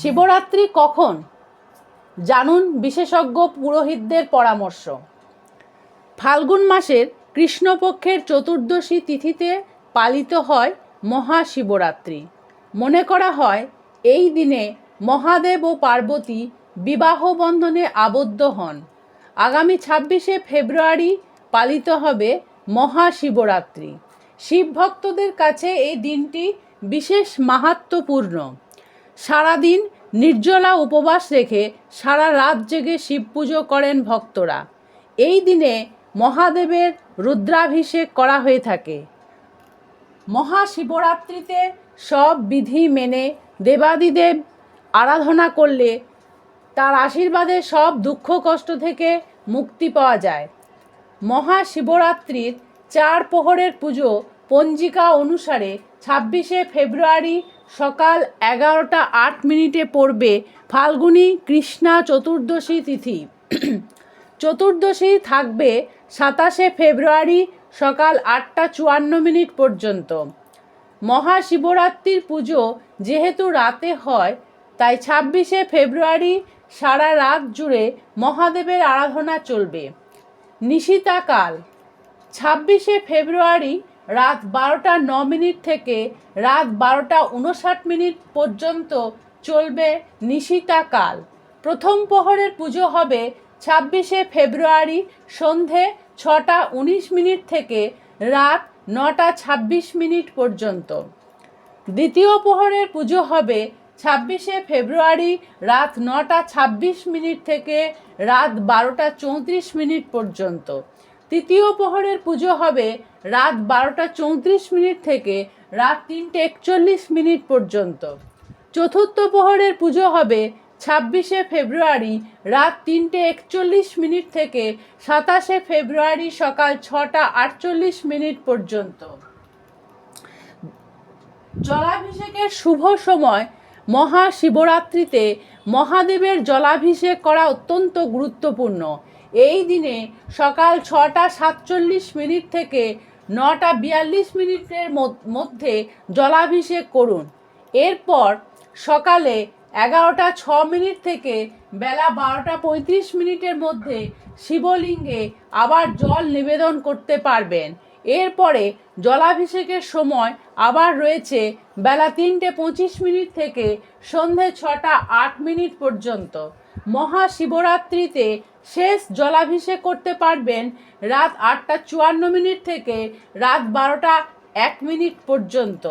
শিবরাত্রি কখন? জানুন বিশেষজ্ঞ পুরোহিতদের পরামর্শ। ফাল্গুন মাসের কৃষ্ণপক্ষের চতুর্দশী তিথিতে পালিত হয় মহাশিবরাত্রি। মনে করা হয়, এই দিনে মহাদেব ও পার্বতী বিবাহ বন্ধনে আবদ্ধ হন। আগামী ছাব্বিশে ফেব্রুয়ারি পালিত হবে মহাশিবরাত্রি। শিব ভক্তদের কাছে এই দিনটি বিশেষ মাহাত্ম্যপূর্ণ। সারাদিন নির্জলা উপবাস রেখে সারা রাত জেগে শিব পুজো করেন ভক্তরা। এই দিনে মহাদেবের রুদ্রাভিষেক করা হয়ে থাকে। মহাশিবরাত্রিতে সব বিধি মেনে দেবাদিদেব আরাধনা করলে তার আশীর্বাদে সব দুঃখ কষ্ট থেকে মুক্তি পাওয়া যায়। মহাশিবরাত্রির চার প্রহরের পুজো পঞ্জিকা অনুসারে ছাব্বিশে ফেব্রুয়ারি সকাল এগারোটা আট মিনিটে পড়বে ফাল্গুনী কৃষ্ণা চতুর্দশী তিথি। চতুর্দশী থাকবে সাতাশে ফেব্রুয়ারি সকাল আটটা চুয়ান্ন মিনিট পর্যন্ত। মহাশিবরাত্রির পুজো যেহেতু রাতে হয়, তাই ছাব্বিশে ফেব্রুয়ারি সারা রাত জুড়ে মহাদেবের আরাধনা চলবে। নিশিতাকাল, ছাব্বিশে ফেব্রুয়ারি রাত বারোটা ন মিনিট থেকে রাত বারোটা উনষাট মিনিট পর্যন্ত চলবে নিশিতাকাল প্রথম প্রহরের পুজো হবে ছাব্বিশে ফেব্রুয়ারি সন্ধে ছটা উনিশ মিনিট থেকে রাত নটা ছাব্বিশ মিনিট পর্যন্ত। দ্বিতীয় প্রহরের পুজো হবে ছাব্বিশে ফেব্রুয়ারি রাত নটা ছাব্বিশ মিনিট থেকে রাত বারোটা চৌত্রিশ মিনিট পর্যন্ত। তৃতীয় প্রহরের পুজো হবে রাত বারোটা চৌত্রিশ মিনিট থেকে রাত তিনটে একচল্লিশ মিনিট পর্যন্ত। চতুর্থ প্রহরের পুজো হবে ছাব্বিশে ফেব্রুয়ারি রাত তিনটে একচল্লিশ মিনিট থেকে সাতাশে ফেব্রুয়ারি সকাল ছটা আটচল্লিশ মিনিট পর্যন্ত। জলাভিষেকের শুভ সময় মহাশিবরাত্রিতে মহাদেবের জলাভিষেক করা অত্যন্ত গুরুত্বপূর্ণ। এই দিনে সকাল ছটা সাতচল্লিশ মিনিট থেকে নটা বিয়াল্লিশ মিনিটের মধ্য- জলাভিষেক করুন। এরপর সকালে এগারোটা ছ মিনিট থেকে বেলা বারোটা পঁয়ত্রিশ মিনিটের মধ্যে শিবলিঙ্গে আবার জল নিবেদন করতে পারবেন। এরপরে জলাভিষেকের সময় আবার রয়েছে বেলা তিনটে পঁচিশ মিনিট থেকে সন্ধে ছটা আট মিনিট পর্যন্ত। মহাশিবরাত্রিতে শেষ জলাভিষেক করতে পারবেন রাত আটটা চুয়ান্ন মিনিট থেকে রাত বারোটা এক মিনিট পর্যন্ত।